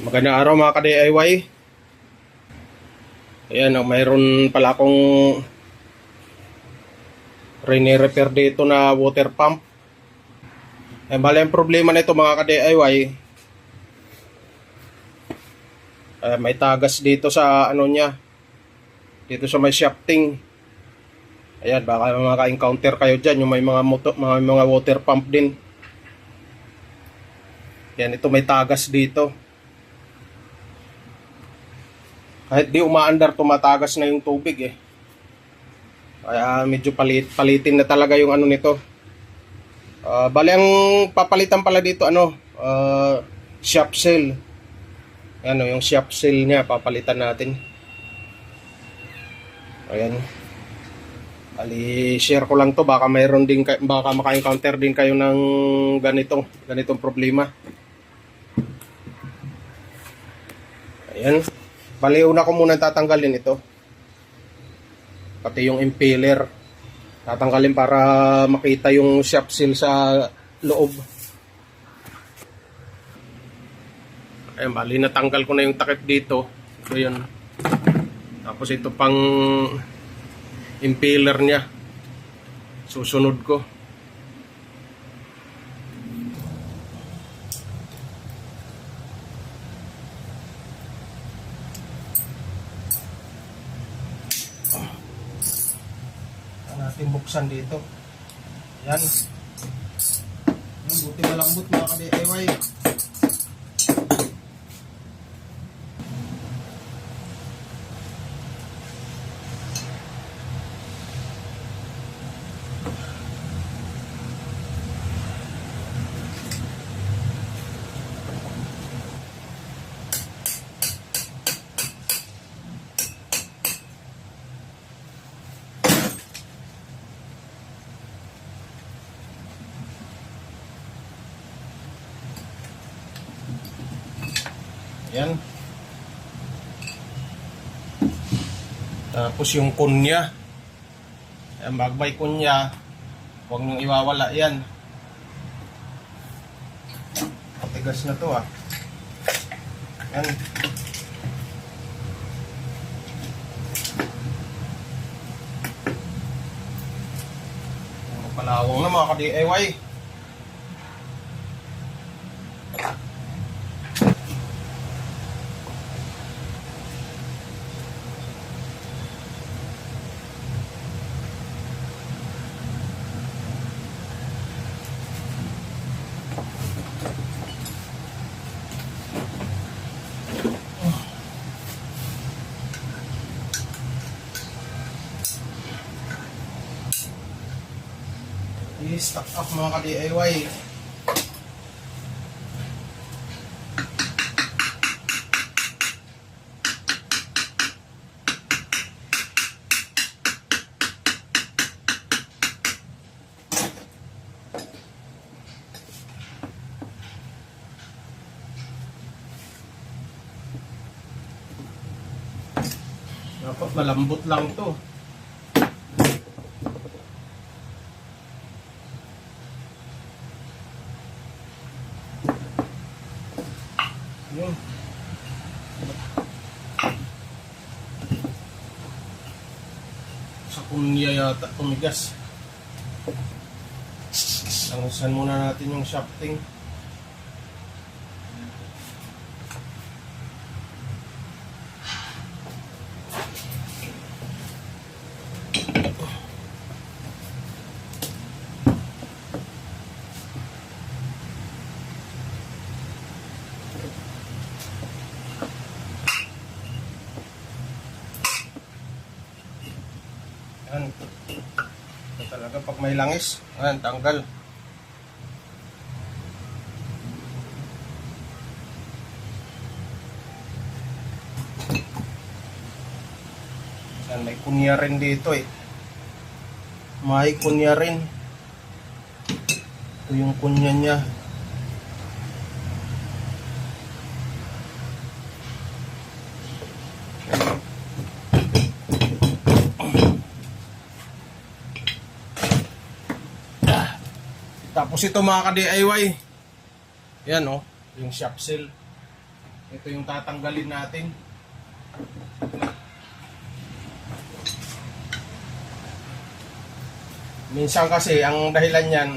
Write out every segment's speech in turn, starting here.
Magandang araw mga ka-DIY. Ayan, oh, mayroon pala akong rene-repair dito na water pump. Eh, bali ang problema nito mga ka-DIY, eh, may tagas dito sa ano niya, dito sa may shafting. Ayan, baka maka-encounter kayo dyan, yung may mga, moto, mga, mga water pump din. Yan, ito may tagas dito. Kahit di umaandar, tumatagas na yung tubig eh. Kaya medyo palit, palitin na talaga yung ano nito. Ah, bali ang papalitan pala dito ano, uh, shop seal. Ano, yung shop seal niya papalitan natin. Ayan. Bali, share ko lang to baka mayroon din baka maka-encounter din kayo ng ganito, ganitong problema. Ayan. Bali, una ko muna tatanggalin ito. Pati yung impeller. Tatanggalin para makita yung shop seal sa loob. Ayan, bali, natanggal ko na yung takip dito. Ito yun. Tapos ito pang impeller niya. Susunod ko. Natin buksan dito. Yan. Yan, buti malambot mga ka-DIY. Yan. Tapos yung kunya. Yan, bagbay kunya. Huwag niyong iwawala yan. Patigas na to ah. Yan. Ang Palawang na mga ka-DIY. I-stock up mga ka-DIY. Dapat malambot lang to. Yun. Sa kunya yata tumigas. Langusan muna natin yung shafting. Yan. Ito talaga pag may langis. Ayan, tanggal. Yan, may kunya rin dito eh. May kunya rin. Ito yung kunya niya. Tapos ito mga ka-DIY. Yan oh, yung shop seal. Ito yung tatanggalin natin. Minsan kasi ang dahilan niyan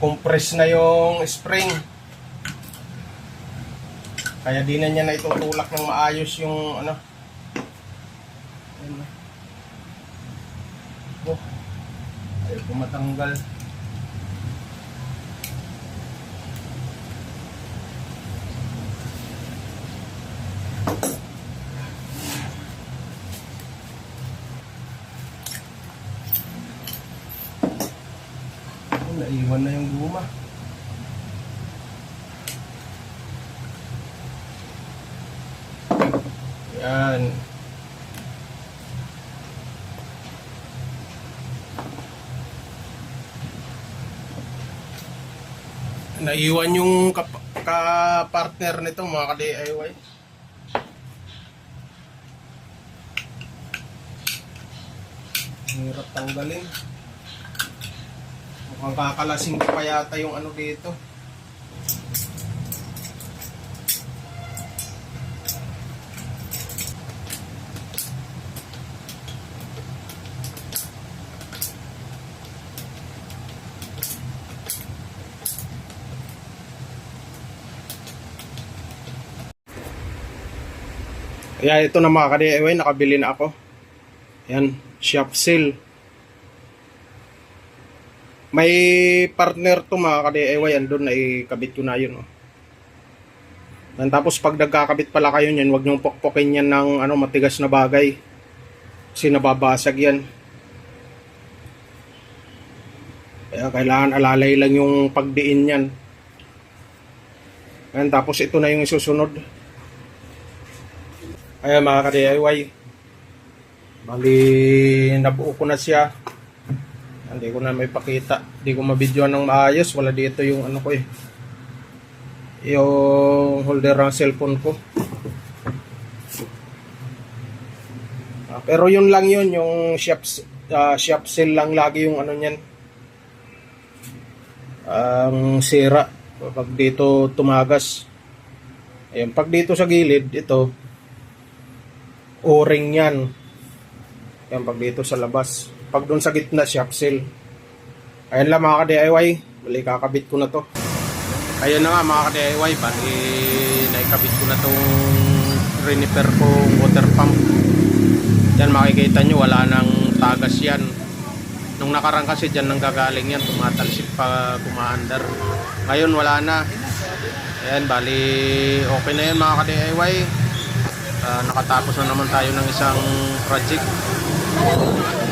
compress na yung spring. Kaya di na niya na itutulak ng maayos yung ano. Ayan. Oh. Ayaw ko matanggal. Oh, naiwan na yung guma. Yan. Naiwan yung kap- ka-partner nito mga ka-DIY. Hirap tanggalin. Mukhang kakalasing pa yata yung ano dito. Kaya ito na mga ka-DIY, nakabili na ako. Yan, shop sale. May partner to mga ka-DIY, andun na ikabit ko na yun. Oh. And tapos pag nagkakabit pala kayo niyan, wag niyong pokpokin yan ng ano, matigas na bagay. Kasi nababasag yan. Kaya kailangan alalay lang yung pagdiin yan. And tapos ito na yung isusunod. Ayan mga ka-DIY. Bali, nabuo ko na siya. Hindi ko na may pakita. Hindi ko mabidyoan ng maayos. Wala dito yung ano ko eh. Yung holder ng cellphone ko. Ah, pero yun lang yun. Yung shop, uh, shop sale lang lagi yung ano niyan. Ang sira. Pag dito tumagas. Ayan, pag dito sa gilid, ito, o-ring yan. Yan, pag dito sa labas. Pag doon sa gitna, shop seal. Ayan lang mga ka-DIY. Bali, kakabit ko na to. Ayan na nga mga ka-DIY. Bali, naikabit ko na tong renifer kong water pump. Yan, makikita nyo, wala nang tagas yan. Nung nakarang kasi dyan nang gagaling yan, tumatalsik pa kumaandar. Ngayon, wala na. Ayan, bali, okay na yan mga ka-DIY. Ah, nakatapos na naman tayo ng isang project. ¡Vamos!